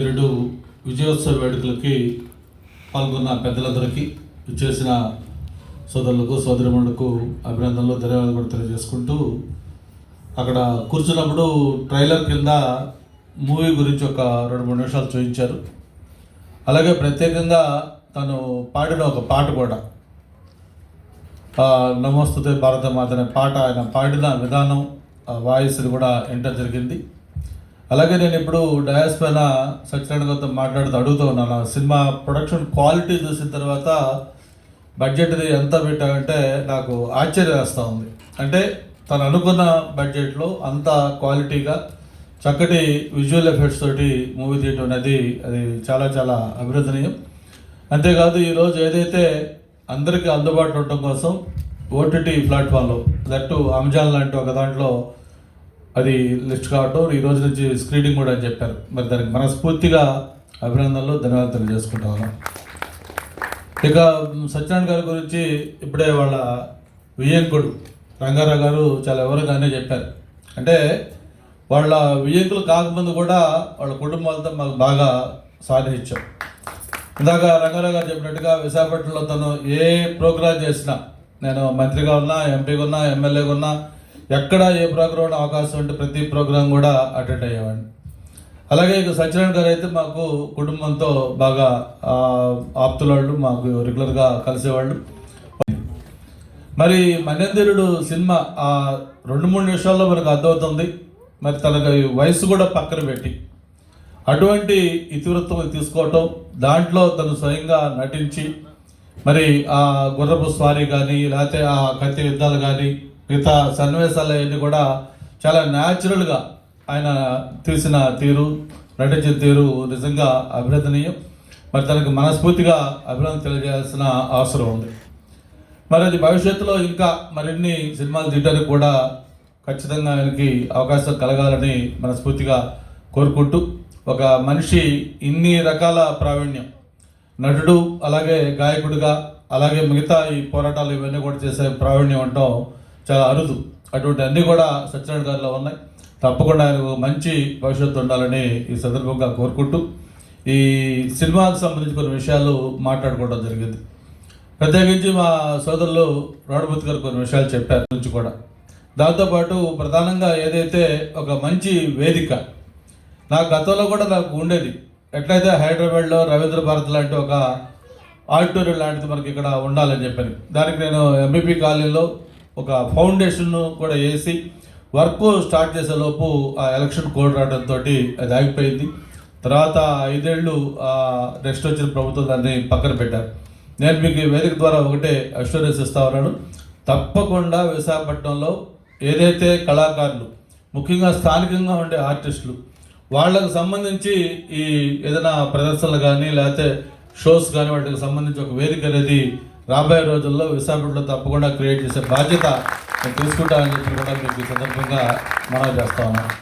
రెండు విజయోత్సవ వేడుకలకి పాల్గొన్న పెద్దలందరికీ చేసిన సోదరులకు సోదరిమణులకు అభినందనలు ధన్యవాదాలు కూడా తెలియజేసుకుంటూ అక్కడ కూర్చున్నప్పుడు ట్రైలర్ కింద మూవీ గురించి ఒక రెండు మూడు నిమిషాలు చూపించారు అలాగే ప్రత్యేకంగా తను పాడిన ఒక పాట కూడా. ఆ, నమోస్తుతే భారత మాత అనే పాట ఆయన పాడిన విధానం ఆ కూడా వినటం జరిగింది. అలాగే నేను ఇప్పుడు డయాస్ పైన సత్యనారాయణ గారితో మాట్లాడుతూ అడుగుతూ ఉన్నాను. సినిమా ప్రొడక్షన్ క్వాలిటీ చూసిన తర్వాత బడ్జెట్ది ఎంత పెట్టామంటే నాకు ఆశ్చర్యం వేస్తూ ఉంది. అంటే తను అనుకున్న బడ్జెట్లో అంత క్వాలిటీగా చక్కటి విజువల్ ఎఫెక్ట్స్ తోటి మూవీ తీయటం అనేది అది చాలా చాలా అభినందనీయం. అంతేకాదు ఈరోజు ఏదైతే అందరికీ అందుబాటులో ఉండటం కోసం ఓటీటీ ప్లాట్ఫామ్లో దట్టు అమెజాన్ లాంటి ఒక దాంట్లో అది లిస్ట్ కావటం ఈ రోజు నుంచి స్క్రీనింగ్ కూడా అని చెప్పారు. మరి దానికి మనస్ఫూర్తిగా అభినందనలు ధన్యవాదాలు తెలియజేసుకుంటాను ఇక సత్యనారాయణ గారి గురించి ఇప్పుడే వాళ్ళ వియంకుడు రంగారావు గారు చాలా వివరంగానే చెప్పారు. అంటే వాళ్ళ వియంకులు కాకముందు కూడా వాళ్ళ కుటుంబాలతో మాకు బాగా సాధించాం. ఇందాక రంగారావు గారు చెప్పినట్టుగా విశాఖపట్నంలో తను ఏ ప్రోగ్రాం చేసినా నేను మంత్రిగా ఉన్నా ఎంపీగా ఉన్నా ఎమ్మెల్యేగా ఉన్నా ఎక్కడ ఏ ప్రోగ్రాం అవకాశం ఉంటే ప్రతి ప్రోగ్రాం కూడా అటెండ్ అయ్యేవాడిని. అలాగే ఇక సత్యనారాయణ గారు అయితే మాకు కుటుంబంతో బాగా ఆప్తులాళ్ళు మాకు రెగ్యులర్గా కలిసేవాళ్ళు. మరి మన్యందిరుడు సినిమా ఆ రెండు మూడు నిమిషాల్లో మనకు అర్థమవుతుంది. మరి తనకి వయసు కూడా పక్కన పెట్టి. అటువంటి ఇతివృత్తం తీసుకోవటం దాంట్లో తను స్వయంగా నటించి మరి ఆ గుర్రపు స్వారీ కానీ లేకపోతే ఆ కత్తి యుద్ధాలు కానీ మిగతా సన్నివేశాలు అవన్నీ కూడా చాలా న్యాచురల్గా ఆయన తీసిన తీరు నటించిన తీరు నిజంగా అభినందనీయం. మరి తనకు మనస్ఫూర్తిగా అభినందన తెలియజేయాల్సిన అవసరం ఉంది. మరి అది భవిష్యత్తులో ఇంకా మరిన్ని సినిమాలు తీయడానికి కూడా ఖచ్చితంగా ఆయనకి అవకాశం కలగాలని మనస్ఫూర్తిగా కోరుకుంటూ ఒక మనిషి ఇన్ని రకాల ప్రావీణ్యం నటుడు అలాగే గాయకుడిగా అలాగే మిగతా ఈ పోరాటాలు ఇవన్నీ కూడా చేసే ప్రావీణ్యం ఉండటం చాలా అరుదు. అటువంటి అన్నీ కూడా సత్యనారాయణ గారిలో ఉన్నాయి. తప్పకుండా ఆయనకు మంచి భవిష్యత్తు ఉండాలని ఈ సందర్భంగా కోరుకుంటూ ఈ సినిమాకు సంబంధించి కొన్ని విషయాలు మాట్లాడుకోవడం జరిగింది. ప్రత్యేకించి మా సోదరులు రాణుమూర్తి గారు కొన్ని విషయాలు చెప్పారు. నుంచి కూడా. దాంతోపాటు ప్రధానంగా ఏదైతే ఒక మంచి వేదిక నా గతంలో కూడా నాకు ఉండేది. ఎట్లయితే హైదరాబాద్లో రవీంద్ర భారత్ లాంటి ఒక ఆడిటోరియం లాంటిది మనకి ఇక్కడ ఉండాలని చెప్పని. దానికి నేను ఎంబీపీ కాలనీలో ఒక ఫౌండేషన్ కూడా వేసి వర్క్ స్టార్ట్ చేసే లోపు ఆ ఎలక్షన్ కోడ్ రావడంతో అది ఆగిపోయింది. తర్వాత ఐదేళ్ళు నెక్స్ట్ వచ్చిన ప్రభుత్వం దాన్ని పక్కన పెట్టారు. నేను మీకు ఈ వేదిక ద్వారా ఒకటే అష్యూరెన్స్ ఇస్తా ఉన్నాను. తప్పకుండా విశాఖపట్నంలో ఏదైతే కళాకారులు ముఖ్యంగా స్థానికంగా ఉండే ఆర్టిస్టులు వాళ్ళకు సంబంధించి ఈ ఏదైనా ప్రదర్శనలు కానీ లేకపోతే షోస్ కానీ వాటికి సంబంధించి ఒక వేదిక అనేది రాబోయే రోజుల్లో విశాఖపట్నంలో తప్పకుండా క్రియేట్ చేసే బాధ్యత నేను తీసుకుంటానని చెప్పి కూడా మీకు ఈ సందర్భంగా మనవి చేస్తా ఉన్నాను.